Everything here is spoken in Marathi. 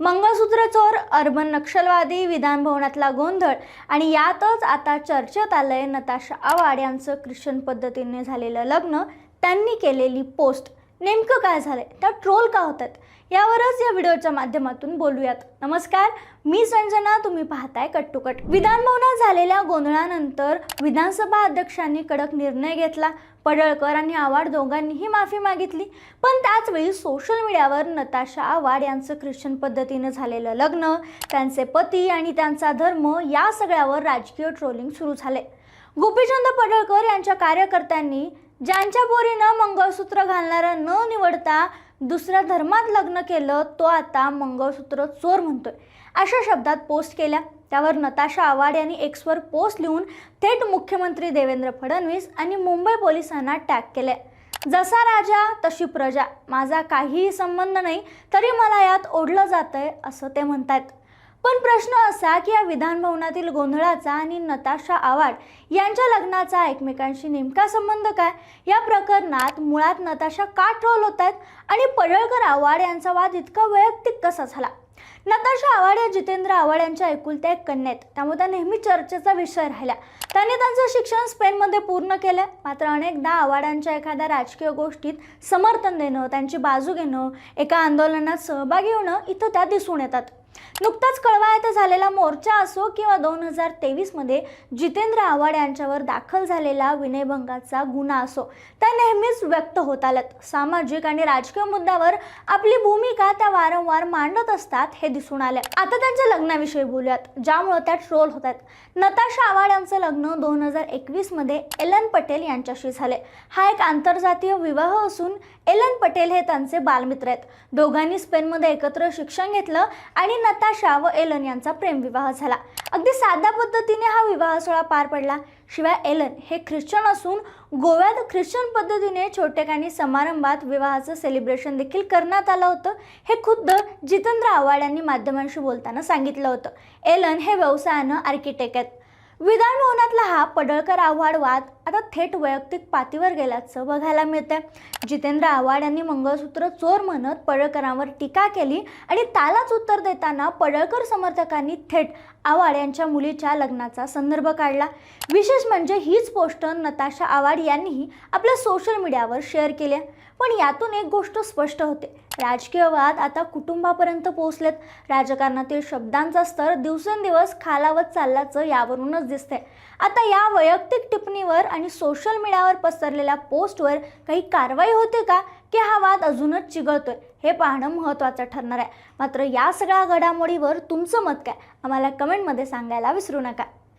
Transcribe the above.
मंगळसूत्र चोर अर्बन नक्षलवादी विधानभवनातला गोंधळ आणि यातच आता चर्चेत आलंय नताशा आवाड यांचं ख्रिश्चन पद्धतीने झालेलं लग्न. त्यांनी केलेली पोस्ट. नेमकं काय झालं आहे त्या ट्रोल का होतात? यावरच या व्हिडिओच्या माध्यमातून बोलूयात. नमस्कार मी संजना तुम्ही पाहताय कट टू कट विधानभवनात झालेल्या गोंधळानंतर विधानसभा अध्यक्षांनी कडक निर्णय घेतला. पडळकर आणि आव्हाड दोघांनीही माफी मागितली. पण त्याचवेळी सोशल मीडियावर नताशा आवाड यांचं ख्रिश्चन पद्धतीनं झालेलं लग्न त्यांचे पती आणि त्यांचा धर्म या सगळ्यावर राजकीय ट्रोलिंग सुरू झाले. गोपीचंद पडळकर यांच्या कार्यकर्त्यांनी ज्यांच्या पोरीनं मंगळसूत्र घालणारा न निवडता दुसऱ्या धर्मात लग्न केलं तो आता मंगळसूत्र चोर म्हणतोय. अशा शब्दात पोस्ट केल्या. त्यावर नताशा आवाड यांनी एक्सवर पोस्ट लिहून थेट मुख्यमंत्री देवेंद्र फडणवीस आणि मुंबई पोलिसांना टॅग केले जसा राजा तशी प्रजा. माझा काहीही संबंध नाही तरी मला यात ओढलं जातंय असं ते म्हणतात पण प्रश्न असा की या विधानभवनातील गोंधळाचा आणि नताशा आवाड यांच्या लग्नाचा एकमेकांशी नेमका संबंध काय? या प्रकरणात मुळात नताशा का ट्रोल होत आहेत? आणि पडळकर आवाड यांचा वाद इतका वैयक्तिक कसा झाला? नताशा आवाड या जितेंद्र आवाड यांच्या एकुलत्या एक कन्या आहेत. त्यामुळे त्या नेहमी चर्चेचा विषय राहिल्या. त्यांनी त्यांचं शिक्षण स्पेनमध्ये पूर्ण केलं. मात्र अनेकदा आवाडांच्या एखाद्या राजकीय गोष्टीत समर्थन देणं त्यांची बाजू घेणं एका आंदोलनात सहभागी होणं इथं त्या दिसून येतात. नुकताच कळवायत झालेला मोर्चा असो किंवा दोन हजार तेवीसमध्ये जितेंद्र आव्हाड यांच्यावर दाखल झालेला विनयभंगाचा गुन्हा असो त्या नेहमीच व्यक्त होत आल्यात. सामाजिक आणि राजकीय मुद्द्यावर आपली भूमिका त्या वारंवार मांडत असतात हे दिसून आले आता त्यांच्या लग्नाविषयी बोलूयात ज्यामुळे त्या ट्रोल होत आहेत. नताशा आव्हाड यांचं लग्न दोन हजार एकवीसमध्ये एलन पटेल यांच्याशी झाले हा एक आंतरजातीय विवाह असून एलन पटेल हे त्यांचे बालमित्र आहेत. दोघांनी स्पेनमध्ये एकत्र शिक्षण घेतलं आणि नता नताशा व एलन यांचा प्रेमविवाह झाला. अगदी साध्या पद्धतीने हा विवाह सोहळा पार पडला. शिवाय एलन हे ख्रिश्चन असून गोव्यात ख्रिश्चन पद्धतीने छोटेखानी समारंभात विवाहाचं सेलिब्रेशन देखील करण्यात आलं होतं. हे खुद्द जितेंद्र आव्हाड यांनी माध्यमांशी बोलताना सांगितलं होतं. एलन हे व्यवसायानं आर्किटेक्ट आहेत. विधानभवनातला हा पडळकर आव्हाड वाद आता थेट वैयक्तिक पातीवर गेल्याचं बघायला मिळतंय. जितेंद्र आव्हाड यांनी मंगळसूत्र चोर म्हणत पडळकरांवर टीका केली आणि त्यालाच उत्तर देताना पडळकर समर्थकांनी थेट आव्हाड यांच्या मुलीच्या लग्नाचा संदर्भ काढला. विशेष म्हणजे हीच पोस्ट नताशा आव्हाड यांनीही आपल्या सोशल मीडियावर शेअर केली पण यातून एक गोष्ट स्पष्ट होते. राजकीय वाद आता कुटुंबापर्यंत पोहोचलेत. राजकारणातील शब्दांचा स्तर दिवसेंदिवस खालावत चालल्याचं यावरूनच दिसतंय. आता या वैयक्तिक टिप्पणीवर आणि सोशल मीडियावर पसरलेल्या पोस्टवर काही कारवाई होते का? की हा वाद अजूनच चिघळतोय? हे पाहणं महत्त्वाचं ठरणार आहे. मात्र या सगळ्या घडामोडीवर तुमचं मत काय? आम्हाला कमेंटमध्ये सांगायला विसरू नका.